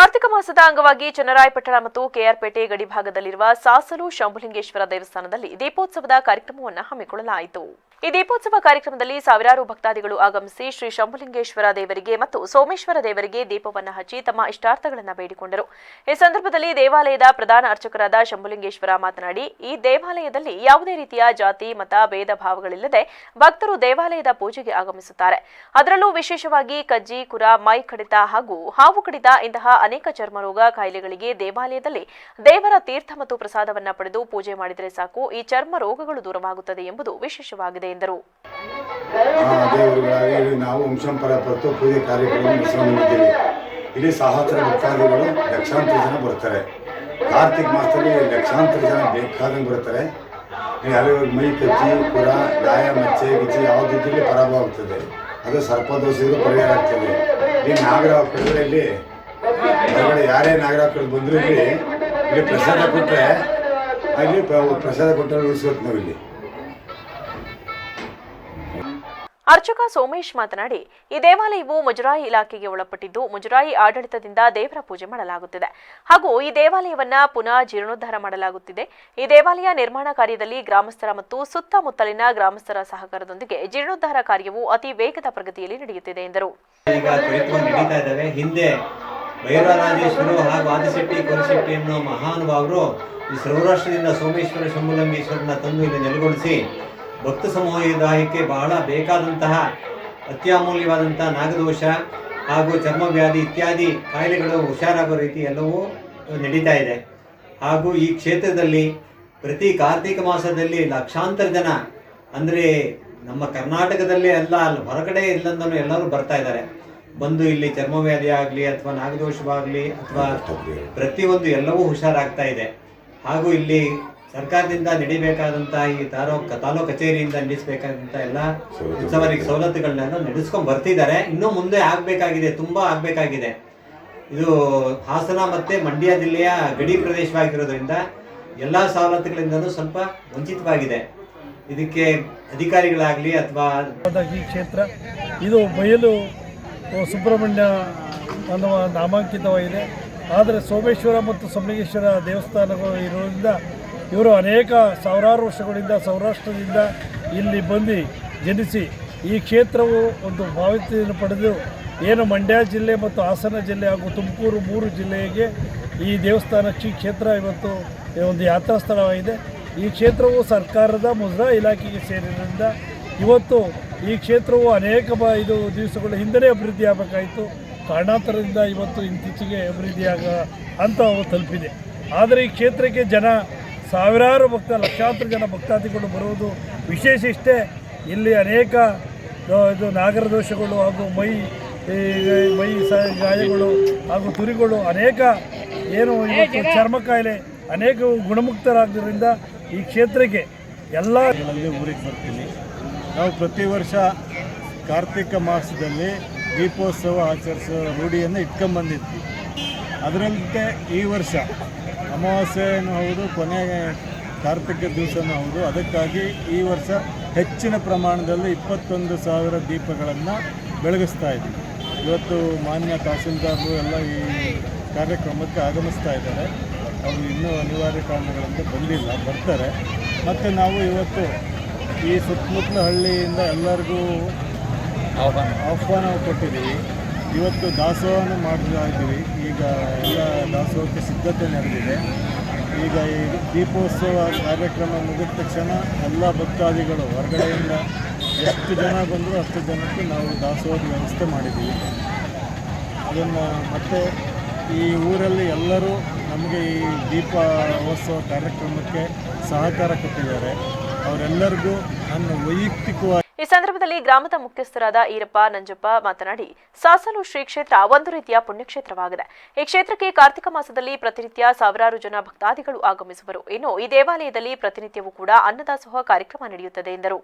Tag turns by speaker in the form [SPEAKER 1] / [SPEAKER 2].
[SPEAKER 1] ಕಾರ್ತಿಕ ಮಾಸದ ಅಂಗವಾಗಿ ಚನ್ನರಾಯಪಟ್ಟಣ ಮತ್ತು ಕೆಆರ್ಪೇಟೆ ಗಡಿಭಾಗದಲ್ಲಿರುವ ಸಾಸಲು ಶಂಭುಲಿಂಗೇಶ್ವರ ದೇವಸ್ಥಾನದಲ್ಲಿ ದೀಪೋತ್ಸವದ ಕಾರ್ಯಕ್ರಮವನ್ನು ಹಮ್ಮಿಕೊಳ್ಳಲಾಯಿತು. ಈ ದೀಪೋತ್ಸವ ಕಾರ್ಯಕ್ರಮದಲ್ಲಿ ಸಾವಿರಾರು ಭಕ್ತಾದಿಗಳು ಆಗಮಿಸಿ ಶ್ರೀ ಶಂಭುಲಿಂಗೇಶ್ವರ ದೇವರಿಗೆ ಮತ್ತು ಸೋಮೇಶ್ವರ ದೇವರಿಗೆ ದೀಪವನ್ನು ಹಚ್ಚಿ ತಮ್ಮ ಇಷ್ಟಾರ್ಥಗಳನ್ನು ಬೇಡಿಕೊಂಡರು. ಈ ಸಂದರ್ಭದಲ್ಲಿ ದೇವಾಲಯದ ಪ್ರಧಾನ ಅರ್ಚಕರಾದ ಶಂಭುಲಿಂಗೇಶ್ವರ ಮಾತನಾಡಿ, ಈ ದೇವಾಲಯದಲ್ಲಿ ಯಾವುದೇ ರೀತಿಯ ಜಾತಿ, ಮತ, ಭೇದ ಭಾವಗಳಿಲ್ಲದೆ ಭಕ್ತರು ದೇವಾಲಯದ ಪೂಜೆಗೆ ಆಗಮಿಸುತ್ತಾರೆ. ಅದರಲ್ಲೂ ವಿಶೇಷವಾಗಿ ಕಜ್ಜಿ, ಕುರ, ಮೈ ಕಡಿತ ಹಾಗೂ ಹಾವು ಕಡಿತ ಇಂತಹ ಅನೇಕ ಚರ್ಮರೋಗ ಕಾಯಿಲೆಗಳಿಗೆ ದೇವಾಲಯದಲ್ಲಿ ದೇವರ ತೀರ್ಥ ಮತ್ತು ಪ್ರಸಾದವನ್ನು ಪಡೆದು ಪೂಜೆ ಮಾಡಿದರೆ ಸಾಕು. ಈ ಚರ್ಮ ರೋಗಗಳು ದೂರವಾಗುತ್ತದೆ ಎಂಬುದು ವಿಶೇಷವಾಗಿದೆ. ಎಂದರು
[SPEAKER 2] ದೇವರುಗಳಾಗಿ ನಾವು ವಂಶಂಪರ ಹೊರತು ಪೂಜೆ ಕಾರ್ಯಕ್ರಮ ಇಲ್ಲಿ ಸಹಸ್ರ ಭಕ್ತಾದಿಗಳು ಲಕ್ಷಾಂತರ ಜನ ಬರ್ತಾರೆ. ಕಾರ್ತಿಕ ಮಾಸದಲ್ಲಿ ಲಕ್ಷಾಂತರ ಜನ ಬೇಕಾದಂಗೆ ಬರ್ತಾರೆ. ಯಾರು ಮೈ ಕಚ್ಚಿ, ಕುರ, ಗಾಯ, ಮಚ್ಚೆ, ಗಿಚ್ಚಿ ಯಾವುದಿದ್ದಲ್ಲಿ ಪರಾಭವ ಆಗ್ತದೆ. ಅದು ಸರ್ಪದೋಷಗಳು ಪರಿಹಾರ ಆಗ್ತದೆ. ಈ ನಾಗರ ಕಡೆಯಲ್ಲಿ ಹೊರಗಡೆ ಯಾರೇ ನಾಗರ ಕಡೆ ಬಂದರೂ ಇಲ್ಲಿ ಇಲ್ಲಿ ಪ್ರಸಾದ ಕೊಟ್ಟರೆ ಅಲ್ಲಿ ಪ್ರ- ಪ್ರಸಾದ ಕೊಟ್ಟರೆ ಉಳಿಸ್ಬೇಕು ನಾವು
[SPEAKER 1] ಅರ್ಚಕ ಸೋಮೇಶ್ ಮಾತನಾಡಿ, ಈ ದೇವಾಲಯವು ಮುಜರಾಯಿ ಇಲಾಖೆಗೆ ಒಳಪಟ್ಟಿದ್ದು, ಮುಜರಾಯಿ ಆಡಳಿತದಿಂದ ದೇವರ ಪೂಜೆ ಮಾಡಲಾಗುತ್ತಿದೆ. ಹಾಗೂ ಈ ದೇವಾಲಯವನ್ನ ಪುನಃ ಜೀರ್ಣೋದ್ಧಾರ ಮಾಡಲಾಗುತ್ತಿದೆ. ಈ ದೇವಾಲಯ ನಿರ್ಮಾಣ ಕಾರ್ಯದಲ್ಲಿ ಗ್ರಾಮಸ್ಥರ ಮತ್ತು ಸುತ್ತಮುತ್ತಲಿನ ಗ್ರಾಮಸ್ಥರ ಸಹಕಾರದೊಂದಿಗೆ ಜೀರ್ಣೋದ್ಧಾರ ಕಾರ್ಯವು ಅತಿ ವೇಗದ ಪ್ರಗತಿಯಲ್ಲಿ ನಡೆಯುತ್ತಿದೆ ಎಂದರು.
[SPEAKER 3] ಸೋಮೇಶ್ವರ ಶಂಭುಲಂಗೇಶ್ವರನ ತಂದು ಇಲ್ಲಿ ನೆಲೆಗೊಳಿಸಿ ಭಕ್ತ ಸಮುದಾಯಕ್ಕೆ ಬಹಳ ಬೇಕಾದಂತಹ ಅತ್ಯಮೂಲ್ಯವಾದಂತಹ ನಾಗದೋಷ ಹಾಗೂ ಚರ್ಮವ್ಯಾಧಿ ಇತ್ಯಾದಿ ಕಾಯಿಲೆಗಳು ಹುಷಾರಾಗೋ ರೀತಿ ಎಲ್ಲವೂ ನಡೀತಾ ಇದೆ. ಹಾಗೂ ಈ ಕ್ಷೇತ್ರದಲ್ಲಿ ಪ್ರತಿ ಕಾರ್ತಿಕ ಮಾಸದಲ್ಲಿ ಲಕ್ಷಾಂತರ ಜನ ಅಂದರೆ ನಮ್ಮ ಕರ್ನಾಟಕದಲ್ಲೇ ಅಲ್ಲ ಅಲ್ಲಿ ಹೊರಗಡೆ ಇಲ್ಲಂದನು ಎಲ್ಲರೂ ಬರ್ತಾ ಇದ್ದಾರೆ. ಬಂದು ಇಲ್ಲಿ ಚರ್ಮವ್ಯಾಧಿ ಆಗಲಿ ಅಥವಾ ನಾಗದೋಷವಾಗಲಿ ಅಥವಾ ಪ್ರತಿಯೊಂದು ಎಲ್ಲವೂ ಹುಷಾರಾಗ್ತಾ ಇದೆ. ಹಾಗೂ ಇಲ್ಲಿ ಸರ್ಕಾರದಿಂದ ನಡಿಬೇಕಾದಂತಹ ಈ ತಾಲೂಕು ತಾಲೂಕು ಕಚೇರಿಯಿಂದ ನಡೆಸಬೇಕಾದಂತ ಎಲ್ಲ ಉತ್ಸವರಿಗೆ ಸವಲತ್ತುಗಳನ್ನ ನಡೆಸ್ಕೊಂಡು ಬರ್ತಿದ್ದಾರೆ. ಇನ್ನೂ ಮುಂದೆ ಆಗಬೇಕಾಗಿದೆ ತುಂಬಾ ಆಗಬೇಕಾಗಿದೆ. ಇದು ಹಾಸನ ಮತ್ತೆ ಮಂಡ್ಯ ಜಿಲ್ಲೆಯ ಗಡಿ ಪ್ರದೇಶವಾಗಿರೋದ್ರಿಂದ ಎಲ್ಲ ಸವಲತ್ತುಗಳಿಂದಲೂ ಸ್ವಲ್ಪ ವಂಚಿತವಾಗಿದೆ. ಇದಕ್ಕೆ ಅಧಿಕಾರಿಗಳಾಗಲಿ ಅಥವಾ
[SPEAKER 4] ಈ ಕ್ಷೇತ್ರ ಇದು ಬಯಲು ಸುಬ್ರಹ್ಮಣ್ಯ ಅನ್ನುವ ನಾಮಾಂಕಿತವಾಗಿದೆ. ಆದರೆ ಸೋಮೇಶ್ವರ ಮತ್ತು ಸೋಮಲಿಂಗೇಶ್ವರ ದೇವಸ್ಥಾನಗಳು ಇರೋದ್ರಿಂದ ಇವರು ಅನೇಕ ಸಾವಿರಾರು ವರ್ಷಗಳಿಂದ, ಸೌರಾಷ್ಟ್ರದಿಂದ ಇಲ್ಲಿ ಬಂದು ಜನಿಸಿ ಈ ಕ್ಷೇತ್ರವು ಒಂದು ಭಾವಿತೆಯನ್ನು ಪಡೆದು ಏನು ಮಂಡ್ಯ ಜಿಲ್ಲೆ ಮತ್ತು ಹಾಸನ ಜಿಲ್ಲೆ ಹಾಗೂ ತುಮಕೂರು ಮೂರು ಜಿಲ್ಲೆಗೆ ಈ ದೇವಸ್ಥಾನ ಶ್ರೀ ಕ್ಷೇತ್ರ ಇವತ್ತು ಒಂದು ಯಾತ್ರಾ ಸ್ಥಳವಾಗಿದೆ ಈ ಕ್ಷೇತ್ರವು ಸರ್ಕಾರದ ಮುಜರಾ ಇಲಾಖೆಗೆ ಸೇರಿದ್ದರಿಂದ ಇವತ್ತು ಈ ಕ್ಷೇತ್ರವು ಅನೇಕ ಬ ಇದು ದಿವಸಗಳ ಹಿಂದೆಯೇ ಅಭಿವೃದ್ಧಿ ಆಗಬೇಕಾಯಿತು. ಕಾರಣಾಂತರದಿಂದ ಇವತ್ತು ಇತ್ತೀಚೆಗೆ ಅಭಿವೃದ್ಧಿಯಾಗ ಹಂತವು ತಲುಪಿದೆ. ಆದರೆ ಈ ಕ್ಷೇತ್ರಕ್ಕೆ ಜನ ಸಾವಿರಾರು ಭಕ್ತ, ಲಕ್ಷಾಂತರ ಜನ ಭಕ್ತಾದಿಗಳು ಬರುವುದು ವಿಶೇಷ ಇಷ್ಟೇ. ಇಲ್ಲಿ ಅನೇಕ ಇದು ನಾಗರ ದೋಷಗಳು ಹಾಗೂ ಮೈ ಮೈ ಸ, ಗಾಯಗಳು ಹಾಗೂ ತುರಿಗಳು ಅನೇಕ, ಏನು ಇವತ್ತು ಚರ್ಮ ಕಾಯಿಲೆ ಅನೇಕ ಗುಣಮುಕ್ತರಾದ್ದರಿಂದ ಈ ಕ್ಷೇತ್ರಕ್ಕೆ ಎಲ್ಲ
[SPEAKER 5] ಊರಿಗೆ ಬರ್ತೀನಿ. ನಾವು ಪ್ರತಿ ವರ್ಷ ಕಾರ್ತಿಕ ಮಾಸದಲ್ಲಿ ದೀಪೋತ್ಸವ ಆಚರಿಸೋ ರೂಢಿಯನ್ನು ಇಟ್ಕೊಂಬಂದಿದ್ವಿ. ಅದರಂತೆ ಈ ವರ್ಷ ಅಮಾವಾಸ್ಯೆನೂ ಹೌದು ಕೊನೆ ಕಾರ್ತಿಕ ದಿವಸನೂ ಹೌದು. ಅದಕ್ಕಾಗಿ ಈ ವರ್ಷ ಹೆಚ್ಚಿನ ಪ್ರಮಾಣದಲ್ಲಿ ಇಪ್ಪತ್ತೊಂದು ಸಾವಿರ ದೀಪಗಳನ್ನು ಬೆಳಗಿಸ್ತಾ ಇದ್ದೀವಿ. ಇವತ್ತು ಮಾನ್ಯ ತಹಸೀಲ್ದಾರರು ಎಲ್ಲ ಈ ಕಾರ್ಯಕ್ರಮಕ್ಕೆ ಆಗಮಿಸ್ತಾ ಇದ್ದಾರೆ. ಅವರು ಇನ್ನೂ ಅನಿವಾರ್ಯ ಕಾರಣಗಳಿಂದ ಬಂದಿಲ್ಲ ಬರ್ತಾರೆ. ಮತ್ತು ನಾವು ಇವತ್ತು ಈ ಸುತ್ತಮುತ್ತಲ ಹಳ್ಳಿಯಿಂದ ಎಲ್ಲರಿಗೂ ಆಹ್ವಾನ ಕೊಟ್ಟಿದ್ದೀವಿ. ಇವತ್ತು ದಾಸೋಹನ ಮಾಡ್ತಾ ಇದ್ದೀವಿ. ಈಗ ಎಲ್ಲ ದಾಸೋಹಕ್ಕೆ ಸಿದ್ಧತೆ ನಡೆದಿದೆ. ಈಗ ಈ ದೀಪೋತ್ಸವ ಕಾರ್ಯಕ್ರಮ ಮುಗಿದ ತಕ್ಷಣ ಎಲ್ಲ ಭಕ್ತಾದಿಗಳು ಹೊರಗಡೆಯಿಂದ ಎಷ್ಟು ಜನ ಬಂದರೂ ಅಷ್ಟು ಜನಕ್ಕೆ ನಾವು ದಾಸೋಹದ ವ್ಯವಸ್ಥೆ ಮಾಡಿದ್ದೀವಿ. ಅದನ್ನು ಮತ್ತೆ ಈ ಊರಲ್ಲಿ ಎಲ್ಲರೂ ನಮಗೆ ಈ ದೀಪೋತ್ಸವ ಕಾರ್ಯಕ್ರಮಕ್ಕೆ ಸಹಕಾರ ಕೊಟ್ಟಿದ್ದಾರೆ. ಅವರೆಲ್ಲರಿಗೂ ನನ್ನ ವೈಯಕ್ತಿಕವಾಗಿ
[SPEAKER 1] ಸಂದರ್ಭದಲ್ಲಿ ಗ್ರಾಮದ ಮುಖ್ಯಸ್ಥರಾದ ಈರಪ್ಪ, ನಂಜಪ್ಪ ಮಾತನಾಡಿ, ಸಾಸಲು ಶ್ರೀ ಕ್ಷೇತ್ರ ಒಂದು ರೀತಿಯ ಪುಣ್ಯಕ್ಷೇತ್ರವಾಗಿದೆ. ಈ ಕ್ಷೇತ್ರಕ್ಕೆ ಕಾರ್ತಿಕ ಮಾಸದಲ್ಲಿ ಪ್ರತಿನಿತ್ಯ ಸಾವಿರಾರು ಜನ ಭಕ್ತಾದಿಗಳು ಆಗಮಿಸುವರು. ಇನ್ನು ಈ ದೇವಾಲಯದಲ್ಲಿ ಪ್ರತಿನಿತ್ಯವೂ ಕೂಡ ಅನ್ನದಾಸೋಹ ಕಾರ್ಯಕ್ರಮ ನಡೆಯುತ್ತದೆ ಎಂದರು.